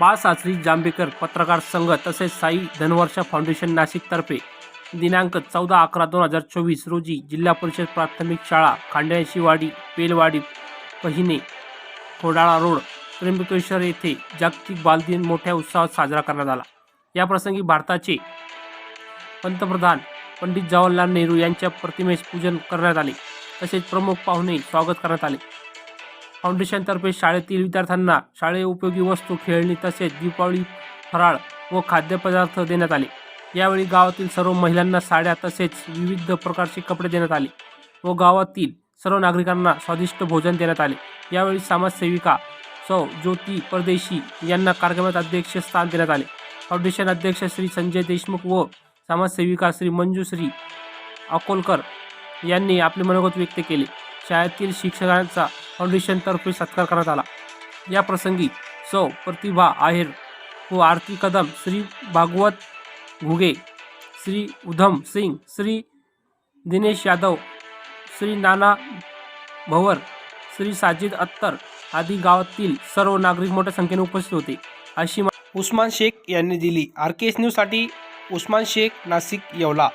बाळशास्त्री जांभेकर पत्रकार संघ तसेच साई धनवर्षा फाउंडेशन नाशिकतर्फे दिनांक चौदा अकरा दोन हजार चोवीस रोजी जिल्हा परिषद प्राथमिक शाळा खांड्याशीवाडी पेलवाडी पहिने खोडाळा रोड त्र्यंबकेश्वर येथे जागतिक बालदिन मोठ्या उत्साहात साजरा करण्यात आला. याप्रसंगी भारताचे पंतप्रधान पंडित जवाहरलाल नेहरू यांच्या प्रतिमेस पूजन करण्यात आले. तसेच प्रमुख पाहुणे स्वागत करण्यात आले. फाउंडेशनतर्फे शाळेतील विद्यार्थ्यांना शाळेय उपयोगी वस्तू खेळणी तसेच दीपावली फराळ व खाद्यपदार्थ देण्यात आले. यावेळी गावातील सर्व महिलांना साड्या तसेच विविध प्रकारचे कपडे देण्यात आले व गावातील सर्व नागरिकांना स्वादिष्ट भोजन देण्यात आले. यावेळी समाजसेविका सौ ज्योती परदेशी यांना कार्यक्रमात अध्यक्षस्थान देण्यात आले. फाउंडेशन अध्यक्ष श्री संजय देशमुख व समाजसेविका श्री मंजुश्री अकोलकर यांनी आपले मनोगत व्यक्त केले. शाळेतील शिक्षकांचा फाउंडेशनतर्फे सत्कार करण्यात आला. या प्रसंगी सौ प्रतिभा आहेर व आरती कदम श्री भागवत घुगे श्री उधम सिंग श्री दिनेश यादव श्री नाना भवर श्री साजिद अत्तर आदी गावातील सर्व नागरिक मोठ्या संख्येने उपस्थित होते. अशी उस्मान शेख यांनी दिली. आर के एस न्यूजसाठी उस्मान शेख नाशिक येवला.